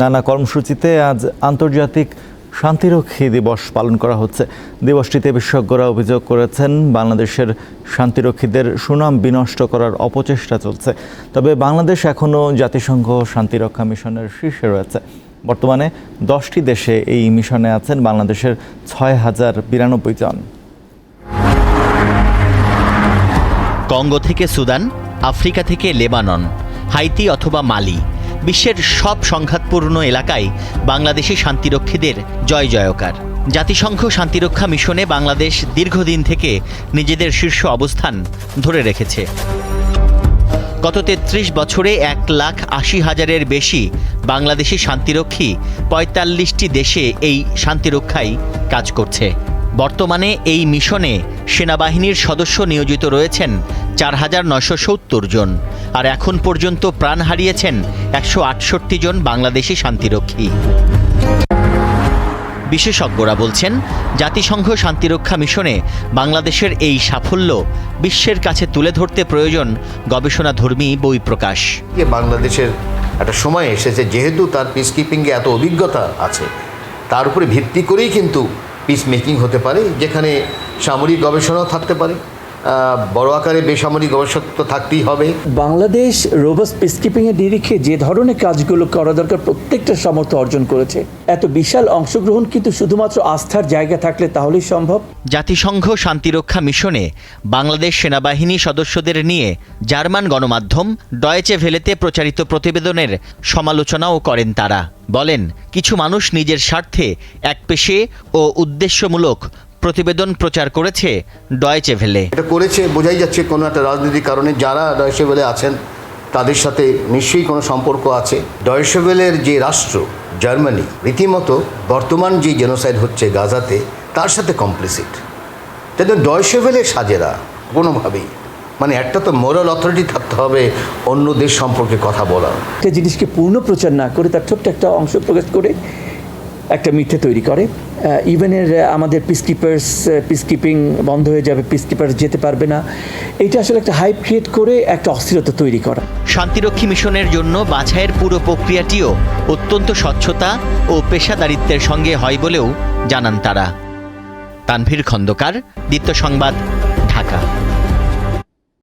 নানা কর্মসূচিতে আজ আন্তর্জাতিক শান্তিরক্ষী দিবস পালন করা হচ্ছে। দিবসটিতে বিশেষজ্ঞরা অভিযোগ করেছেন, বাংলাদেশের শান্তিরক্ষীদের সুনাম বিনষ্ট করার অপচেষ্টা চলছে। তবে বাংলাদেশ এখনও জাতিসংঘ শান্তিরক্ষা মিশনের শীর্ষে রয়েছে। বর্তমানে দশটি দেশে এই মিশনে আছেন বাংলাদেশের ছয় হাজার বিরানব্বই জন। কঙ্গো থেকে সুদান, আফ্রিকা থেকে লেবানন, হাইতি অথবা মালি। বিশ্বের সব সংঘাতপূর্ণ এলাকায় বাংলাদেশি শান্তিরক্ষীদের জয় জয়কার। জাতিসংঘ শান্তিরক্ষা মিশনে বাংলাদেশ দীর্ঘদিন থেকে নিজেদের শীর্ষ অবস্থান ধরে রেখেছে। গত তেত্রিশ বছরে এক লাখ আশি হাজারের বেশি বাংলাদেশি শান্তিরক্ষী পঁয়তাল্লিশটি দেশে এই শান্তিরক্ষায় কাজ করছে। বর্তমানে এই মিশনে সেনাবাহিনীর সদস্য নিয়োজিত রয়েছেন চার হাজার নশো সত্তর জন। আর এখন পর্যন্ত প্রাণ হারিয়েছেন একশো আটষট্টি জন বাংলাদেশি শান্তিরক্ষী। বিশেষজ্ঞরা বলছেন, জাতিসংঘ শান্তিরক্ষা মিশনে বাংলাদেশের এই সাফল্য বিশ্বের কাছে তুলে ধরতে প্রয়োজন গবেষণাধর্মী বই প্রকাশ। বাংলাদেশের একটা সময় এসেছে, যেহেতু তার পিস কিপিংয়ে এত অভিজ্ঞতা আছে, তার উপরে ভিত্তি করেই কিন্তু পিস মেকিং হতে পারে, যেখানে সামরিক গবেষণাও থাকতে পারে। বড় আকারে বেসামরিক গবেষণা থাকতেই হবে। বাংলাদেশ রোবাস পিসকিপিংয়ের নিরিখে যে ধরনের কাজগুলো করা দরকার প্রত্যেকটা সামর্থ্য অর্জন করেছে। এত বিশাল অংশগ্রহণ কিন্তু শুধুমাত্র আস্থার জায়গা থাকলে তাহলেই সম্ভব। জাতিসংঘ শান্তিরক্ষা মিশনে বাংলাদেশ সেনাবাহিনী সদস্যদের নিয়ে জার্মান গণমাধ্যম ডয়েচে ভেলেতে প্রচারিত প্রতিবেদনের সমালোচনাও করেন তারা। বলেন কিছু মানুষ নিজের স্বার্থে একপেশে ও উদ্দেশ্যমূলক প্রতিবেদন প্রচার করেছে ডয়েচে ভেলে এটা করেছে বোঝাই যাচ্ছে কোনো একটা রাজনৈতিক কারণে যারা ডয়সেবেলে আছেন তাদের সাথে নিশ্চয়ই কোনো সম্পর্ক আছে। ডয়সেবেলের যে রাষ্ট্র জার্মানি রীতিমতো বর্তমান যে জেনোসাইড হচ্ছে গাজাতে তার সাথে কমপ্লিসিট যাতে ডয়সেবেলে সাজেরা কোনোভাবেই মানে একটা তো মোরাল অথরিটি থাকতে হবে অন্য দেশ সম্পর্কে কথা বলার একটা জিনিসকে পূর্ণ প্রচার না করে তার ছোট্ট একটা অংশ প্রকাশ করে একটা মিথ্যে তৈরি করে। ইভেনের আমাদের পিসকিপার্স পিসকিপিং বন্ধ হয়ে যাবে পিসকিপার্স যেতে পারবে না। এটা আসলে একটা হাইপ ক্রিয়েট করে একটা অস্থিরতা তৈরি করা। শান্তিরক্ষী মিশনের জন্য বাছাইয়ের পুরো প্রক্রিয়াটিও অত্যন্ত স্বচ্ছতা ও পেশাদারিত্বের সঙ্গে হয় বলেও জানান তারা। তানভীর খন্দকার দ্বিতীয় সংবাদ